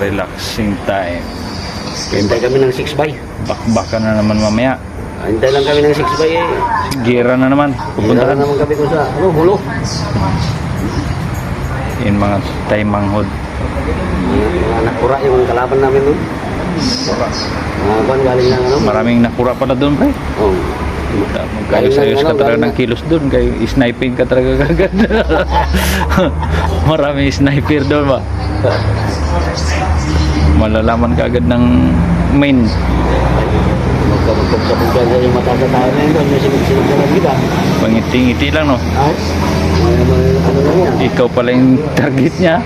relaxing time. Hintay kami ng 6 by. Bakbakan na naman mamaya. Hintay lang kami ng 6 by eh. Gira na naman. Punta Pupuntahan. naman kami kung sa, ano, hulo. Yun mga time manghod. Mga, mga nakura yung kalaban namin doon. Mga ban galing ng ano. Maraming nakura pala doon, pre. Oh. Kaya Galing sayos ng ka talaga ng kilos doon. Kaya sniping ka talaga kagad. Maraming sniper doon ba? Malalaman ka agad ng main. Magkabagkabagkabagkab sa yung mata sa tayo na yun. May sinag-sinag na lang kita. Pangiti-ngiti lang, no? Ay, ano lang yan. Ikaw pala yung target niya.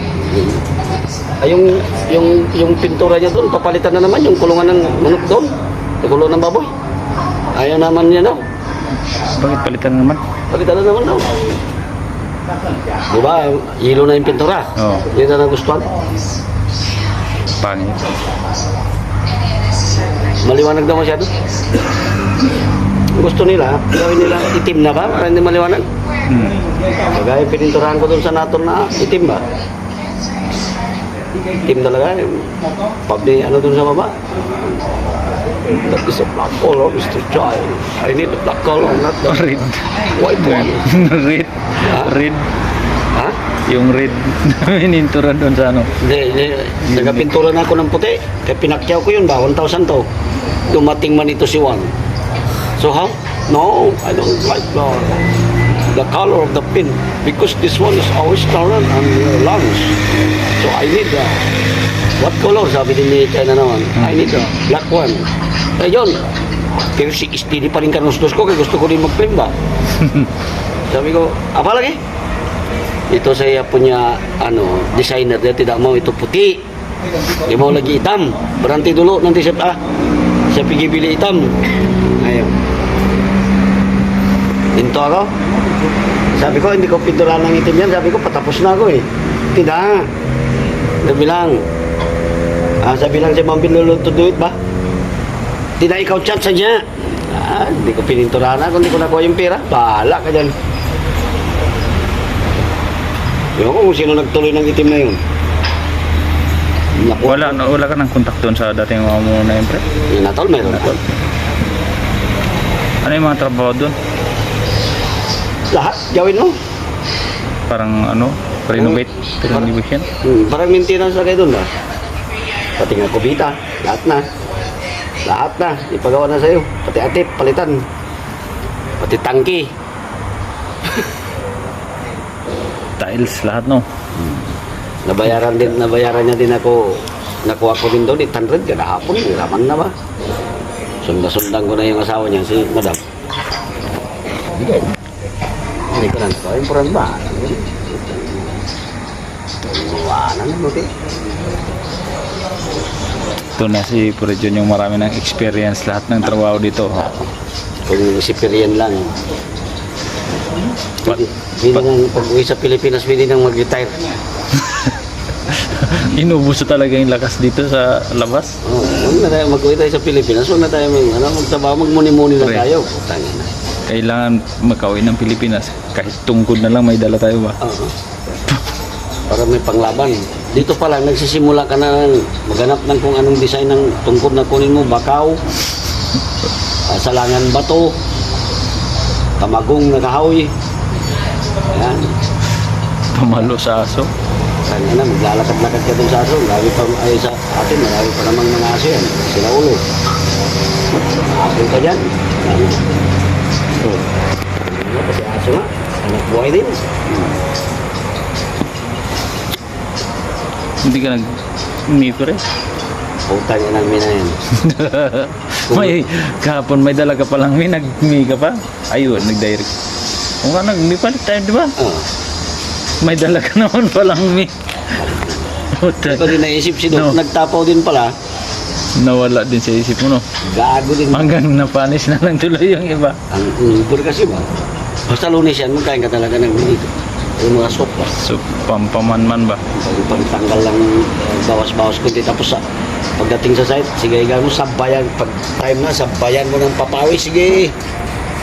Ay, yung, yung, yung pintura niya doon, papalitan na naman yung kulungan ng manok doon. Yung kulungan ng baboy. Ayaw naman niya daw. Bakit palitan na naman? Palitan na naman daw. Di ba, yelo na yung pintura. Oo. Yun na nagustuhan. Pangit. Maliwanag daw masyado. Gusto nila, gawin nila itim na ba para hindi maliwanag. Hmm. Kagaya pininturahan ko doon sa nato na itim ba? Itim talaga. eh. Pag di ano doon sa baba. That is a black color, Mr. Child. I need a black color, not the Red. white one. red. Red. Ha? Yung red na minintura doon sa ano. Hindi, hindi. Nagapintura na ako ng puti. Kaya pinakyaw ko yun ba? 1,000 to. Dumating man ito si Juan. So how? No, I don't like the, the color of the pin. Because this one is always transparent on your lungs. So I need the... What color? Sabi din ni China naman. I need the black one. Eh yun. Pero si steady pa rin kanustos ko kaya gusto ko rin mag-film ba? Sabi ko, apa lagi? Ito sa iya punya ano, designer dia tidak mau itu putih. Dia mau lagi hitam. Berhenti dulu nanti saya ah. Saya pergi beli hitam. Ayo. Hinto ako. Sabi ko, hindi ko pinturan ng itim yan. Sabi ko, patapos na ako eh. Tidak. Dia bilang, ah, saya bilang saya mambil dulu to do it ba? Tidak ikaw chat saja. Ah, hindi ko pininturahan ako, hindi ko nakuha yung pera. Bahala ka dyan. Ewan ko kung sino nagtuloy ng itim na yun. Naku, Wala, na- wala ka ng contact doon sa dating mga mo na yun, pre? Yung natol, meron ako. Ano yung mga trabaho doon? Lahat, gawin mo. Parang ano? Renovate? Parang- Renovation? Hmm, parang maintenance na kayo doon ba? Pati nga kubita, lahat na. Lahat na, ipagawa na sa'yo. Pati atip, palitan. Pati tangki. Tiles, lahat, no? Nabayaran din, nabayaran niya din ako. Nakuha ko din doon, 800 kada hapon. Raman na ba? Sunda-sundan ko na yung asawa niya, si madam. Hindi Hindi ko. Yung purang ba? Iwanan na mo, di. Ito na si Purijon yung marami ng experience lahat ng trabaho dito. Kung si lang. What? Pwede, pwede nang pag-uwi sa Pilipinas, pwede nang mag-retire. Inubos na talaga yung lakas dito sa labas. Oh, huwag na tayo mag-uwi tayo sa Pilipinas. Huwag na tayo mag, ano, magtrabaho, magmuni-muni na tayo. Tangin na. Kailangan makauwi ng Pilipinas. Kahit tungkod na lang may dala tayo ba? Oo. Para may panglaban. Dito pa lang, nagsisimula ka na maghanap ng kung anong design ng tungkod na kunin mo. Bakaw, ah, salangan bato, kamagong na kahoy. Ayan. Pamalo sa aso. Kanya na, maglalakad-lakad ka dun sa aso. Lagi pa, ay sa atin, marami pa namang mga aso yan. Sila ulo. Aso ka dyan. Ano? Oh. Ano, kasi aso nga. Anak buhay din. Hindi ka nag-nito rin. Putang ina ng mina yan. may kahapon may dala ka palang may nag-mi ka pa. Ayun, nag-direct. O nga, nag-mi palit tayo, di ba? Oh. May dala ka naman palang mi. Puta, Ito din naisip si Doc. No. Nagtapaw din pala. Nawala din sa isip mo, no? Gago din. Hanggang napanis na lang tuloy yung iba. Ang ubur kasi ba? Basta lunes yan, magkain ka talaga ng dito. Yung mga sopa. So, pampaman-man ba? Pag pagtanggal lang eh, bawas-bawas kunti. Tapos sa pagdating sa site, sige, mo sabayan. Pag time na, sabayan mo ng papawi. Sige.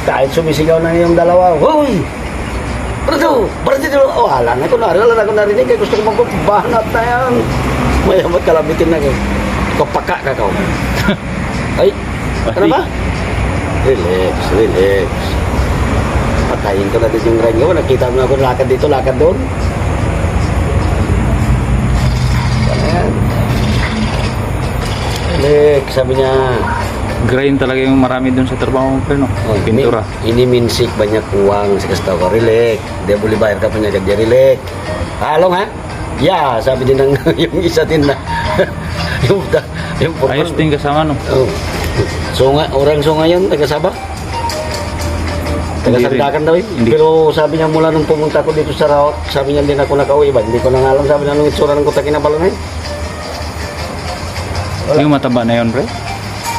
Kahit sumisigaw na yung dalawa. Hoy! Brado! Brado dito! Oh, wala na ko na. Wala na ko narinig. Gusto ko magpabanat na yan. Mayamat kalabitin na ko. Kapaka ka ka. Ay, ano ba? Relax, relax. Patayin ko na din yung grind ko. Nakita mo na ako lakad dito, lakad doon. Ayan. Relax, sabi niya. Grind talaga yung marami dun sa trabaho mo, no? Oh, Pintura. Ini, ini minsik banyak uang sa kastaw ko. Relax. Dia boleh bayar ka punya kerja. Relax. Halong ha? Ya, sabi din ng yung isa din na. yung yung Ayos din kasama, no? Oh. Sunga, orang sunga yan, taga Sabah. Taga. Sandakan daw eh. Pero sabi niya mula nung pumunta ko dito sa Raot, sabi niya din ako nakauwi ba? Hindi ko na alam, sabi niya nung itsura ng kuta kinabalon eh. Yung mataba na yun, pre?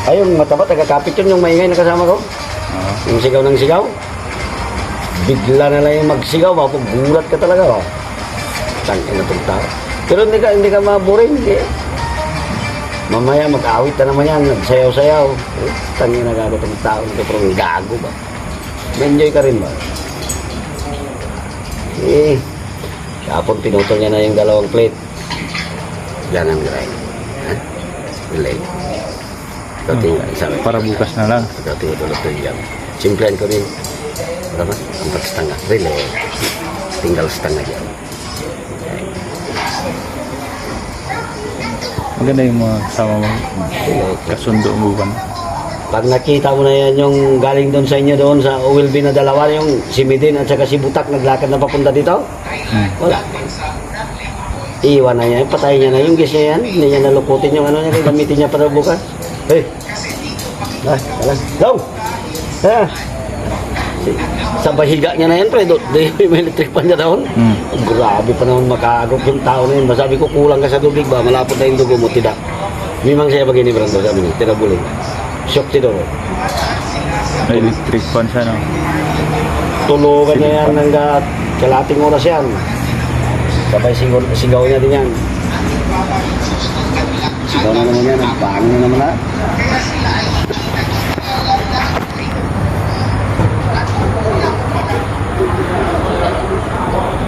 Ayun, mataba, taga kapit yun yung maingay na kasama ko. Oo. Yung sigaw ng sigaw. Bigla na lang yung magsigaw, mapugulat ka talaga. Oh. Tangin na itong tao. Pero hindi ka, hindi ka maboring. Hindi. Mamaya mag-awit na naman yan, nagsayaw-sayaw. Eh, tangin na gago itong tao. Ito pero gago ba? Enjoy ka rin ba? Eh, kapon pinutol niya na yung dalawang plate. Yan ang grind. Ha? Relay. Ikaw tinggal, sabi. Para bukas na lang. Ikaw tinggal dulu tuh jam. Simplihan ko rin. Berapa? Empat setengah. Relay. Tinggal setengah jam. Maganda yung mga kasama mo. Kasundo mo ba? Pag nakita mo na yan yung galing doon sa inyo doon sa Uwilby na dalawa, yung si Midin at saka si Butak naglakad na papunta dito, Hmm. wala. Iwan na niya, patayin niya na yung gas niya yan. Hindi niya nalukutin yung ano niya, gamitin niya para bukas. Hey! Ah, alam. Go! Ah! Sa bahiga niya na yan, pre, do, do, may electric pan niya doon. Hmm. Grabe pa naman makaagok yung tao na yun. Masabi ko, kulang ka sa tubig ba? Malapot na yung dugo mo, tidak. Mimang siya bagay ni Brando, sabi niya, tinabuling. Shock tido. May electric fan siya, no? Tulugan niya yan ng gat. Kalating oras yan. Sabay sigaw, sigaw niya din yan. Sigaw na naman yan. Ang bangin na naman na.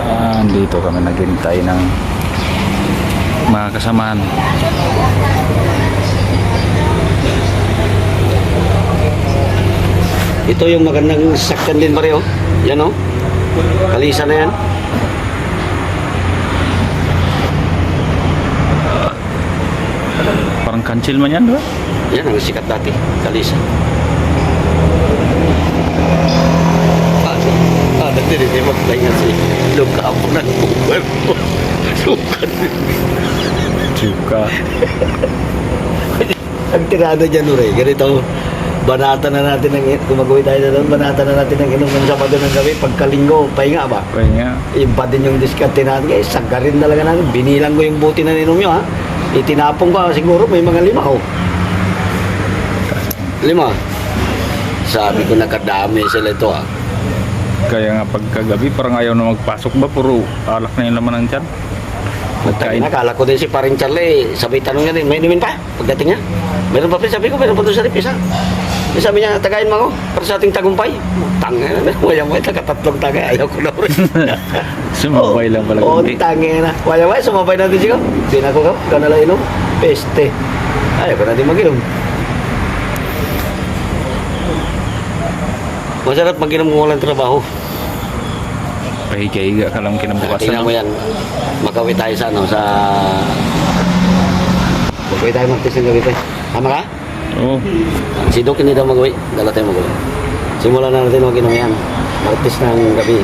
Ah, dito kami naghintay ng mga kasamahan. Ito yung magandang sakyan din pareho. Yan o. Kalisa na yan. Parang cancel man yan, ba? Yan ang sikat dati. Kalisa. Ah, rin yung magpahinga si Luka po ng buwan mo. Luka Chuka. Ang tirada dyan, Ure, ganito, banata na natin ng, kung mag-uwi tayo na doon, banata na natin ng inom ng Sabado ng gabi, pagkalinggo, pahinga ba? Kaya nga. Iba din yung diskarte natin, guys, sagarin talaga natin, binilang ko yung buti na ninom nyo, ha? Itinapong ko, siguro may mga lima, oh. Lima? Sabi ko, nakadami sila ito, ha? Kaya nga pagkagabi, parang ayaw na magpasok ba? Puro alak na yung laman ng tiyan. Nagkain na, kala ko din si paring Charlie, sabay tanong niya din, may inumin pa? Pagdating niya, meron pa pa, sabi ko, meron pa doon sa rip, isa. Eh, sabi niya, tagayin mo ako, para sa ating tagumpay. Tanga na, wala mo, taga-tatlong taga, ayaw ko na rin. Sumabay lang pala. Oo, kundi. tanga na. Wala mo, sumabay natin sigaw. Pinako ka, ikaw na lang inom. Peste. Ayaw ko na din mag-inom. Masarap mag-inom kung walang trabaho. Pahiga-higa ka lang kinabukasan. Tingnan mo yan. Makawin tayo sa ano, sa... Makawin tayo mag-test ng gabi tayo. Tama ka? Oo. Si Doc hindi daw mag-uwi. Dala tayo mag-uwi. Simulan na natin mag-inom yan. Martes ng gabi.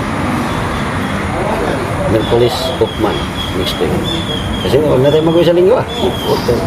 Merkulis, Hoffman. Next week. Kasi huwag na tayo mag-uwi sa linggo ah. Okay.